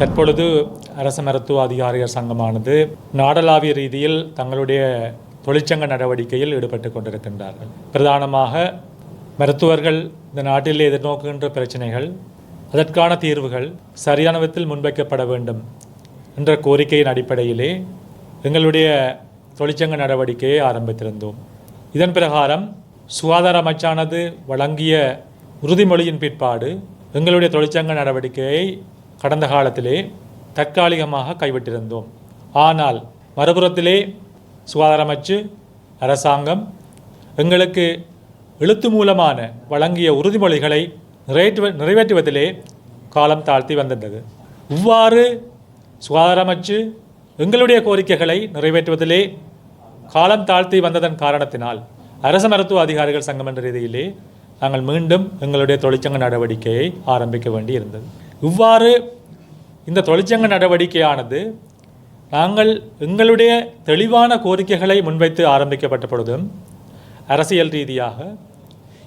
தற்பொழுது அரச மருத்துவ அதிகாரிகள் சங்கமானது நாடளாவிய ரீதியில் தங்களுடைய தொழிற்சங்க நடவடிக்கையில் ஈடுபட்டு கொண்டிருக்கின்றார்கள். பிரதானமாக மருத்துவர்கள் இந்த நாட்டில் எதிர்நோக்குகின்ற பிரச்சனைகள் அதற்கான தீர்வுகள் சரியான விதத்தில் முன்வைக்கப்பட வேண்டும் என்ற கோரிக்கையின் அடிப்படையிலே எங்களுடைய தொழிற்சங்க நடவடிக்கையை ஆரம்பித்திருந்தோம். இதன் பிரகாரம் சுகாதார அமைச்சானது வழங்கிய உறுதிமொழியின் பிற்பாடு எங்களுடைய தொழிற்சங்க நடவடிக்கையை கடந்த காலத்திலே தற்காலிகமாக கைவிட்டிருந்தோம். ஆனால் மறுபுறத்திலே சுகாதார அமைச்சு அரசாங்கம் எங்களுக்கு எழுத்து மூலமான வழங்கிய உறுதிமொழிகளை நிறைவேற்று நிறைவேற்றுவதிலே காலம் தாழ்த்தி வந்திருந்தது. இவ்வாறு சுகாதார அமைச்சு எங்களுடைய கோரிக்கைகளை நிறைவேற்றுவதிலே காலம் தாழ்த்தி வந்ததன் காரணத்தினால் அரச மருத்துவ அதிகாரிகள் சங்கம் என்ற ரீதியிலே நாங்கள் மீண்டும் எங்களுடைய தொழிற்சங்க நடவடிக்கையை ஆரம்பிக்க வேண்டி இருந்தது இவ்வாறு இந்த தொழிற்சங்க நடவடிக்கையானது நாங்கள் எங்களுடைய தெளிவான கோரிக்கைகளை முன்வைத்து ஆரம்பிக்கப்பட்ட பொழுதும் அரசியல் ரீதியாக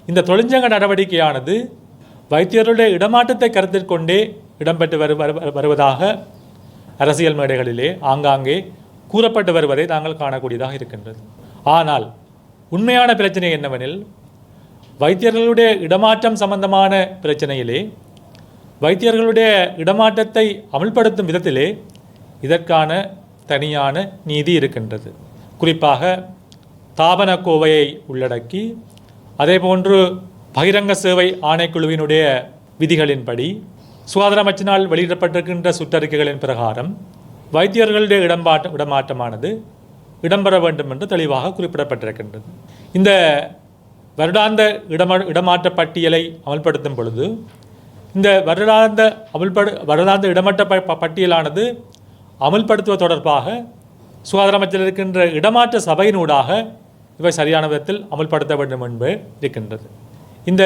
இந்த தொழிற்சங்க நடவடிக்கையானது வைத்தியருடைய இடமாற்றத்தை கருத்தில் கொண்டே இடம்பெற்று வரு வருவதாக அரசியல் மேடைகளிலே ஆங்காங்கே கூறப்பட்டு வருவதை நாங்கள் காணக்கூடியதாக இருக்கின்றது. ஆனால் உண்மையான பிரச்சனை என்னவெனில் வைத்தியர்களுடைய இடமாற்றம் சம்பந்தமான பிரச்சனையிலே வைத்தியர்களுடைய இடமாற்றத்தை அமல்படுத்தும் விதத்திலே இதற்கான தனியான நீதி இருக்கின்றது. குறிப்பாக தாபன கோவையை உள்ளடக்கி அதேபோன்று பகிரங்க சேவை ஆணைக்குழுவினுடைய விதிகளின்படி சுகாதார அமைச்சினால் வெளியிடப்பட்டிருக்கின்ற சுற்றறிக்கைகளின் பிரகாரம் வைத்தியர்களுடைய இடம்பாட்ட இடமாற்றமானது இடம்பெற வேண்டும் என்று தெளிவாக குறிப்பிடப்பட்டிருக்கின்றது. இந்த வருடாந்த இடமா இடமாற்ற பட்டியலை அமல்படுத்தும் பொழுது இந்த வருடாந்த அமல்படு வருடாந்த இடமாற்ற ப- பட்டியலானது அமல்படுத்துவது தொடர்பாக சுகாதார அமைச்சர் இருக்கின்ற இடமாற்ற சபையினூடாக இவை சரியான விதத்தில் அமல்படுத்த வேண்டும் என்பது இருக்கின்றது. இந்த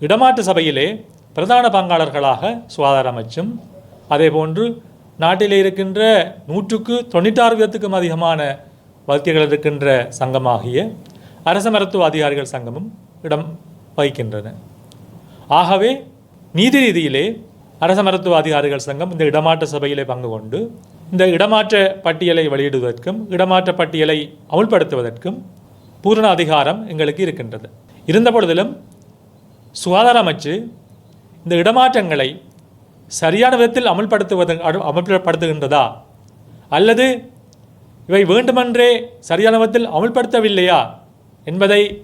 இடமாற்று சபையிலே பிரதான பங்காளர்களாக சுகாதார அமைச்சும் அதேபோன்று நாட்டிலே இருக்கின்ற நூற்றுக்கு தொண்ணூற்றாறு வீதத்துக்கும் அதிகமான வைத்தியர்கள் இருக்கின்ற சங்கமாகிய அரச மருத்துவ அதிகாரிகள் சங்கமும் இடம் வகிக்கின்றன. ஆகவே நீதி ரீதியிலே அரச மருத்துவ அதிகாரிகள் சங்கம் இந்த இடமாற்ற சபையிலே பங்கு கொண்டு இந்த இடமாற்ற பட்டியலை வெளியிடுவதற்கும் இடமாற்ற பட்டியலை அமுல்படுத்துவதற்கும் பூரண அதிகாரம் எங்களுக்கு இருக்கின்றது. இருந்த பொழுதிலும் சுகாதார அமைச்சு இந்த இடமாற்றங்களை சரியான விதத்தில் அமல்படுத்துவது அமல்படுத்துகின்றதா? அல்லது இவை வேண்டுமென்றே சரியான விதத்தில் அமல்படுத்தவில்லையா? என்பதை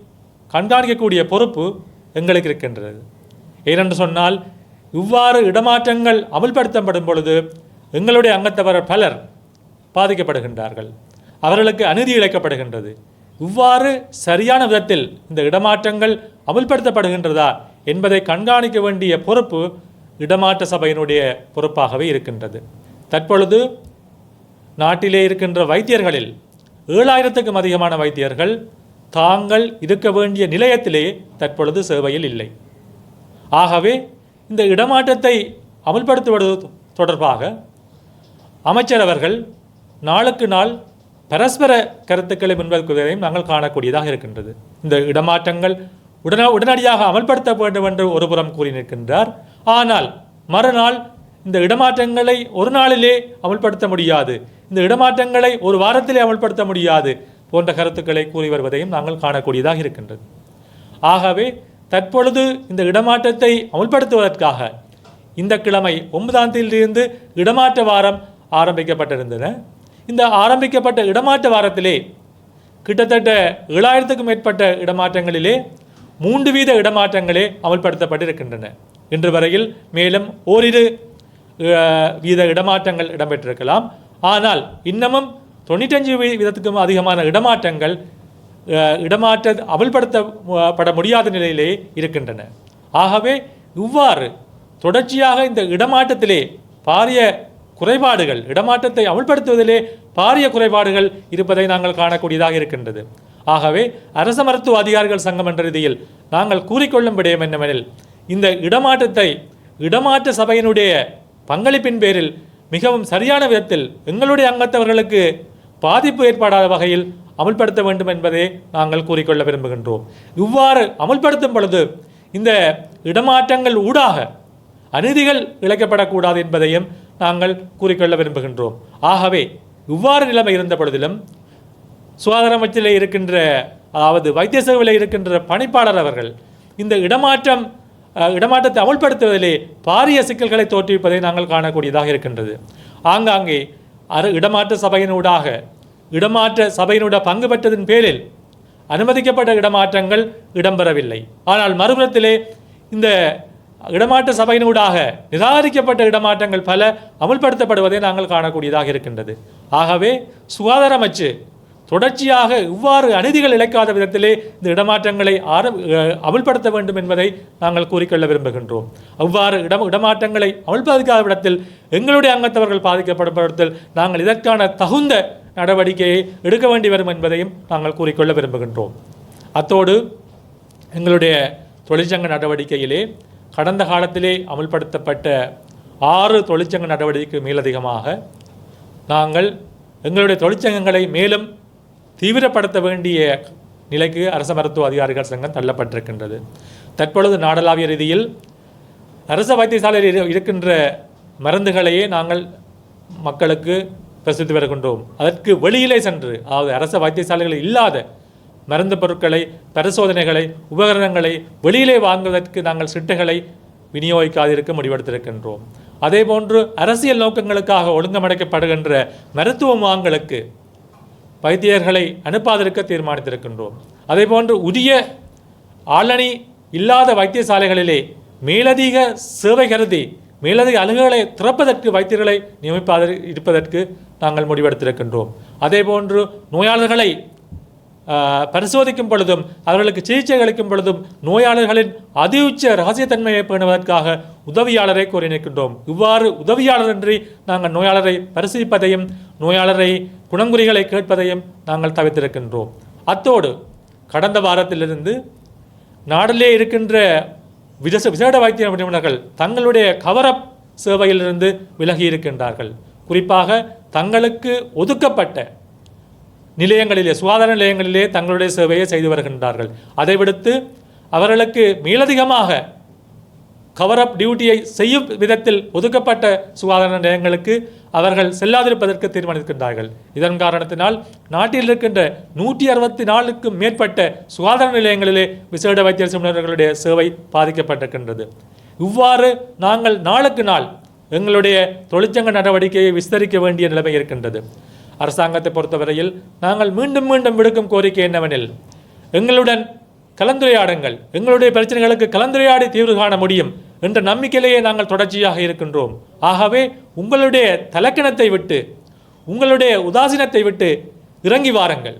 கண்காணிக்கக்கூடிய பொறுப்பு எங்களுக்கு இருக்கின்றது. ஏனென்று சொன்னால் இவ்வாறு இடமாற்றங்கள் அமல்படுத்தப்படும் பொழுது எங்களுடைய அங்கத்தவர் பலர் பாதிக்கப்படுகின்றார்கள். அவர்களுக்கு அநீதி இழைக்கப்படுகின்றது. இவ்வாறு சரியான விதத்தில் இந்த இடமாற்றங்கள் அமுல்படுத்தப்படுகின்றதா என்பதை கண்காணிக்க வேண்டிய பொறுப்பு இடமாற்ற சபையினுடைய பொறுப்பாகவே இருக்கின்றது. தற்பொழுது நாட்டிலே இருக்கின்ற வைத்தியர்களில் ஏழாயிரத்துக்கும் அதிகமான வைத்தியர்கள் தாங்கள் இருக்க வேண்டிய நிலையத்திலே தற்பொழுது சேவையில் இல்லை. ஆகவே இந்த இடமாற்றத்தை அமல்படுத்துவது தொடர்பாக அமைச்சர் அவர்கள் நாளுக்கு நாள் பரஸ்பர கருத்துக்களை முன்வைக்குவதையும் நாங்கள் காணக்கூடியதாக இருக்கின்றது. இந்த இடமாற்றங்கள் உடன உடனடியாக அமல்படுத்த வேண்டும் என்று ஒருபுறம் கூறி நிற்கின்றார். ஆனால் மறுநாள் இந்த இடமாற்றங்களை ஒரு நாளிலே அமல்படுத்த முடியாது. இந்த இடமாற்றங்களை ஒரு வாரத்திலே அமல்படுத்த முடியாது போன்ற கருத்துக்களை கூறி வருவதையும் நாங்கள் காணக்கூடியதாக இருக்கின்றது. ஆகவே தற்பொழுது இந்த இடமாற்றத்தை அமுல்படுத்துவதற்காக இந்த கிழமை ஒன்பதாம் தேதியிலிருந்து இடமாற்ற வாரம் ஆரம்பிக்கப்பட்டிருந்தன. இந்த ஆரம்பிக்கப்பட்ட இடமாற்ற வாரத்திலே கிட்டத்தட்ட ஏழாயிரத்துக்கும் மேற்பட்ட இடமாற்றங்களிலே மூன்று வீத இடமாற்றங்களே அமல்படுத்தப்பட்டிருக்கின்றன. இன்று வரையில் மேலும் ஓரிரு வீத இடமாற்றங்கள் இடம்பெற்றிருக்கலாம். ஆனால் இன்னமும் தொண்ணூற்றஞ்சு வீதத்துக்கும் அதிகமான இடமாற்றங்கள் இடமாற்ற அமல்படுத்தப்பட முடியாத நிலையிலே இருக்கின்றன. ஆகவே இவ்வாறு தொடர்ச்சியாக இந்த இடமாற்றத்திலே பாரிய குறைபாடுகள் இடமாற்றத்தை அமல்படுத்துவதிலே பாரிய குறைபாடுகள் இருப்பதை நாங்கள் காணக்கூடியதாக இருக்கின்றது. ஆகவே அரச மருத்துவ அதிகாரிகள் சங்கம் என்ற ரீதியில் நாங்கள் கூறிக்கொள்ளும் விடயம் என்னவெனில் இந்த இடமாற்றத்தை இடமாற்ற சபையினுடைய பங்களிப்பின் பேரில் மிகவும் சரியான விதத்தில் எங்களுடைய அங்கத்தவர்களுக்கு பாதிப்பு ஏற்படாத வகையில் அமல்படுத்த வேண்டும் என்பதை நாங்கள் கூறிக்கொள்ள விரும்புகின்றோம். இவ்வாறு அமல்படுத்தும் பொழுது இந்த இடமாற்றங்கள் ஊடாக அநீதிகள் இழைக்கப்படக்கூடாது என்பதையும் நாங்கள் கூறிக்கொள்ள விரும்புகின்றோம். ஆகவே இவ்வாறு நிலைமை இருந்த பொழுதிலும் சுகாதார அமைச்சில் இருக்கின்ற அதாவது வைத்திய சேவையில் இருக்கின்ற பணிப்பாளர் அவர்கள் இந்த இடமாற்றம் இடமாற்றத்தை அமல்படுத்துவதிலே பாரிய சிக்கல்களை தோற்றுவிப்பதை நாங்கள் காணக்கூடியதாக இருக்கின்றது. ஆங்காங்கே அரு இடமாற்ற சபையினூடாக இடமாற்ற சபையினுடைய பங்கு பெற்றதன் பேரில் அனுமதிக்கப்பட்ட இடமாற்றங்கள் இடம்பெறவில்லை. ஆனால் மறுபுறத்திலே இந்த இடமாற்ற சபையினூடாக நிராகரிக்கப்பட்ட இடமாற்றங்கள் பல அமுல்படுத்தப்படுவதை நாங்கள் காணக்கூடியதாக இருக்கின்றது. ஆகவே சுகாதார அமைச்சு தொடர்ச்சியாக இவ்வாறு அநீதிகள் இழைக்காத விதத்திலே இந்த இடமாற்றங்களை ஆர அமுல்படுத்த வேண்டும் என்பதை நாங்கள் கூறிக்கொள்ள விரும்புகின்றோம். அவ்வாறு இடம் இடமாற்றங்களை அமுல்படுத்தாத விடத்தில் எங்களுடைய அங்கத்தவர்கள் பாதிக்கப்படும் விடத்தில் நாங்கள் இதற்கான தகுந்த நடவடிக்கையை எடுக்க வேண்டி வரும் என்பதையும் நாங்கள் கூறிக்கொள்ள விரும்புகின்றோம். அத்தோடு எங்களுடைய தொழிற்சங்க நடவடிக்கையிலே கடந்த காலத்திலே அமல்படுத்தப்பட்ட ஆறு தொழிற்சங்க நடவடிக்கை மேலதிகமாக நாங்கள் எங்களுடைய தொழிற்சங்கங்களை மேலும் தீவிரப்படுத்த வேண்டிய நிலைக்கு அரச மருத்துவ அதிகாரிகள் சங்கம் தள்ளப்பட்டிருக்கின்றது. தற்பொழுது நாடளாவிய ரீதியில் அரச வைத்தியசாலையில் இருக்கின்ற மருந்துகளையே நாங்கள் மக்களுக்கு பிரசித்து வருகின்றோம் அதற்கு வெளியிலே சென்று அதாவது அரச வைத்தியசாலைகள் இல்லாத மருந்து பொருட்களை பரிசோதனைகளை உபகரணங்களை வெளியிலே வாங்குவதற்கு நாங்கள் சிட்டைகளை விநியோகிக்காதிருக்க முடிவெடுத்திருக்கின்றோம். அதேபோன்று அரசியல் நோக்கங்களுக்காக ஒழுங்கமைக்கப்படுகின்ற மருத்துவ முகாம்களுக்கு வைத்தியர்களை அனுப்பாதிருக்க தீர்மானித்திருக்கின்றோம். அதேபோன்று உரிய ஆளணி இல்லாத வைத்தியசாலைகளிலே மேலதிக சேவை கருதி மேலதிக அலுவலகங்களை திறப்பதற்கு வைத்தியர்களை நியமிப்பாத இருப்பதற்கு நாங்கள் முடிவெடுத்திருக்கின்றோம். அதேபோன்று நோயாளர்களை பரிசோதிக்கும் பொழுதும் அவர்களுக்கு சிகிச்சை அளிக்கும் பொழுதும் நோயாளர்களின் அதிஉச்ச ரகசியத்தன்மையை பேணுவதற்காக உதவியாளரை கோரி நிற்கின்றோம். இவ்வாறு உதவியாளரின்றி நாங்கள் நோயாளரை பரிசீலிப்பதையும் நோயாளரை குணங்குறிகளை கேட்பதையும் நாங்கள் தவிர்த்திருக்கின்றோம். அத்தோடு கடந்த வாரத்திலிருந்து நாடிலே இருக்கின்ற விசேஷ விசேட வைத்திய நிபுணர்கள் தங்களுடைய கவரப் சேவையிலிருந்து விலகி இருக்கின்றார்கள். குறிப்பாக தங்களுக்கு ஒதுக்கப்பட்ட நிலையங்களிலே சுகாதார நிலையங்களிலே தங்களுடைய சேவையை செய்து வருகின்றார்கள். அதை விடுத்து அவர்களுக்கு மேலதிகமாக கவர் அப் டியூட்டியை செய்யும் விதத்தில் ஒதுக்கப்பட்ட சுகாதார நிலையங்களுக்கு அவர்கள் செல்லாதிருப்பதற்கு தீர்மானிக்கின்றார்கள் இதன் காரணத்தினால் நாட்டில் இருக்கின்ற நூற்றி அறுபத்தி நாலுக்கும் மேற்பட்ட சுகாதார நிலையங்களிலே விசேட வைத்திய நிபுணர்களுடைய சேவை பாதிக்கப்பட்டிருக்கின்றது. இவ்வாறு நாங்கள் நாளுக்கு நாள் எங்களுடைய தொழிற்சங்க நடவடிக்கையை விஸ்தரிக்க வேண்டிய நிலைமை இருக்கின்றது. அரசாங்கத்தை பொறுத்தவரையில் நாங்கள் மீண்டும் மீண்டும் விடுக்கும் கோரிக்கை என்னவெனில் எங்களுடன் கலந்துரையாடுங்கள். எங்களுடைய பிரச்சனைகளுக்கு கலந்துரையாடி தீர்வு காண முடியும் என்ற நம்பிக்கையிலேயே நாங்கள் தொடர்ச்சியாக இருக்கின்றோம். ஆகவே உங்களுடைய தலக்கணத்தை விட்டு உங்களுடைய உதாசீனத்தை விட்டு இறங்கி வாருங்கள்.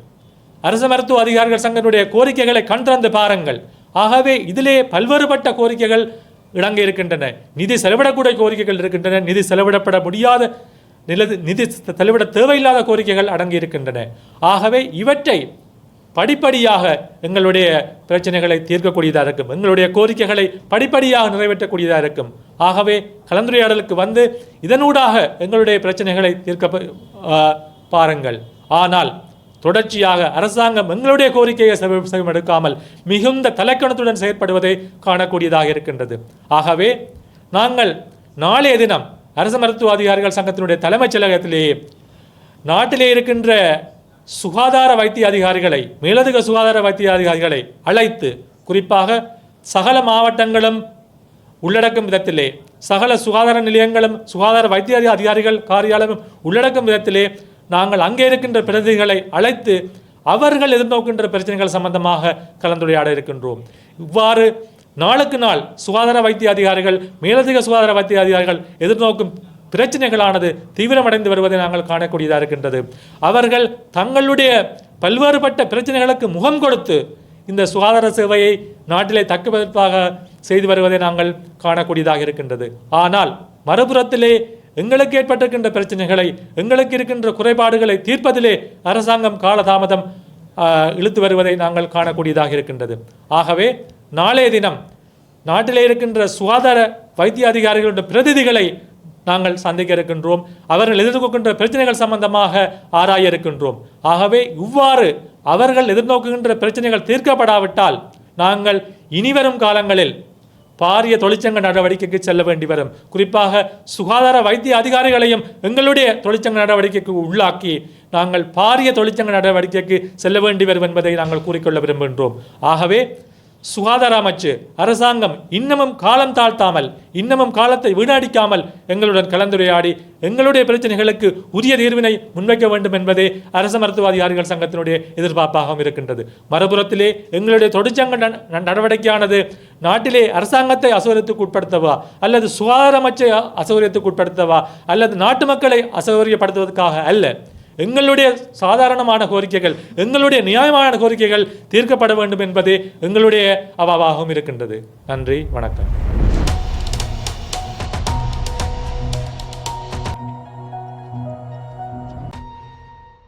அரசு மருத்துவ அதிகாரிகள் சங்கத்தினுடைய கோரிக்கைகளை கண் திறந்து பாருங்கள். ஆகவே இதிலே பல்வேறுபட்ட கோரிக்கைகள் இடங்க இருக்கின்றன. நிதி செலவிடக்கூடிய கோரிக்கைகள் இருக்கின்றன. நிதி செலவிடப்பட முடியாத நிலது நிதி செலவிட தேவையில்லாத கோரிக்கைகள் அடங்கி இருக்கின்றன. ஆகவே இவற்றை படிப்படியாக எங்களுடைய பிரச்சனைகளை தீர்க்கக்கூடியதாக இருக்கும். எங்களுடைய கோரிக்கைகளை படிப்படியாக நிறைவேற்றக்கூடியதாக இருக்கும். ஆகவே கலந்துரையாடலுக்கு வந்து இதனூடாக எங்களுடைய பிரச்சனைகளை தீர்க்க பாருங்கள். ஆனால் தொடர்ச்சியாக அரசாங்கம் எங்களுடைய கோரிக்கையை செவி- எடுக்காமல் மிகுந்த தலைக்கணத்துடன் செயற்படுவதை காணக்கூடியதாக இருக்கின்றது. ஆகவே நாங்கள் நாளைய தினம் அரசு மருத்துவ அதிகாரிகள் சங்கத்தினுடைய தலைமைச் செயலகத்திலேயே நாட்டிலே இருக்கின்ற சுகாதார வைத்திய அதிகாரிகளை மேலதிக சுகாதார வைத்திய அதிகாரிகளை அழைத்து குறிப்பாக சகல மாவட்டங்களும் உள்ளடக்கும் விதத்திலே சகல சுகாதார நிலையங்களும் சுகாதார வைத்திய அதிகாரிகள் காரியாலயம் உள்ளடக்கும் விதத்திலே நாங்கள் அங்கே இருக்கின்ற பிரதிநிதிகளை அழைத்து அவர்கள் எதிர்நோக்கின்ற பிரச்சனைகள் சம்பந்தமாக கலந்துரையாட இருக்கின்றோம். இவ்வாறு நாளுக்கு நாள் சுகாதார வைத்திய அதிகாரிகள் மேலதிக சுகாதார வைத்திய அதிகாரிகள் எதிர்நோக்கும் பிரச்சனைகளானது தீவிரமடைந்து வருவதை நாங்கள் காணக்கூடியதாக இருக்கின்றது. அவர்கள் தங்களுடைய பல்வேறுபட்ட பிரச்சனைகளுக்கு முகம் கொடுத்து இந்த சுகாதார சேவையை நாட்டிலே தக்கவைப்பாக செய்து வருவதை நாங்கள் காணக்கூடியதாக இருக்கின்றது. ஆனால் மறுபுறத்திலே எங்களுக்கு ஏற்பட்டிருக்கின்ற பிரச்சனைகளை எங்களுக்கு இருக்கின்ற குறைபாடுகளை தீர்ப்பதிலே அரசாங்கம் காலதாமதம் இழுத்து வருவதை நாங்கள் காணக்கூடியதாக இருக்கின்றது. ஆகவே நாளைய தினம் நாட்டிலே இருக்கின்ற சுகாதார வைத்திய அதிகாரிகளுடைய பிரதிநிதிகளை நாங்கள் சந்திக்க இருக்கின்றோம் அவர்கள் எதிர்நோக்குகின்ற பிரச்சனைகள் சம்பந்தமாக ஆராய இருக்கின்றோம் ஆகவே இவ்வாறு அவர்கள் எதிர்நோக்குகின்ற பிரச்சனைகள் தீர்க்கப்படாவிட்டால் நாங்கள் இனிவரும் காலங்களில் பாரிய தொழிற்சங்க நடவடிக்கைக்கு செல்ல வேண்டி வரும். குறிப்பாக சுகாதார வைத்திய அதிகாரிகளையும் எங்களுடைய தொழிற்சங்க நடவடிக்கைக்கு உள்ளாக்கி நாங்கள் பாரிய தொழிற்சங்க நடவடிக்கைக்கு செல்ல வேண்டி வரும் என்பதை நாங்கள் கூறிக்கொள்ள விரும்புகின்றோம். ஆகவே சுகாதார அமைச்சு அரசாங்கம் இன்னமும் காலம் தாழ்த்தாமல் இன்னமும் காலத்தை வீணடிக்காமல் எங்களுடன் கலந்துரையாடி எங்களுடைய பிரச்சனைகளுக்கு உரிய தீர்வினை முன்வைக்க வேண்டும் என்பதே அரச மருத்துவ அதிகாரிகள் சங்கத்தினுடைய எதிர்பார்ப்பாகவும் இருக்கின்றது. மறுபுறத்திலே எங்களுடைய தொழிற்சங்க நடவடிக்கையானது நாட்டிலே அரசாங்கத்தை அசௌகரியத்துக்கு உட்படுத்தவா அல்லது சுகாதார அமைச்சை அசௌகரியத்துக்கு உட்படுத்தவா அல்லது நாட்டு மக்களை அசௌகரியப்படுத்துவதற்காக அல்ல எங்களுடைய சாதாரணமான கோரிக்கைகள் எங்களுடைய நியாயமான கோரிக்கைகள் தீர்க்கப்பட வேண்டும் என்பதே எங்களுடைய அவாவாகவும் இருக்கின்றது. நன்றி வணக்கம்.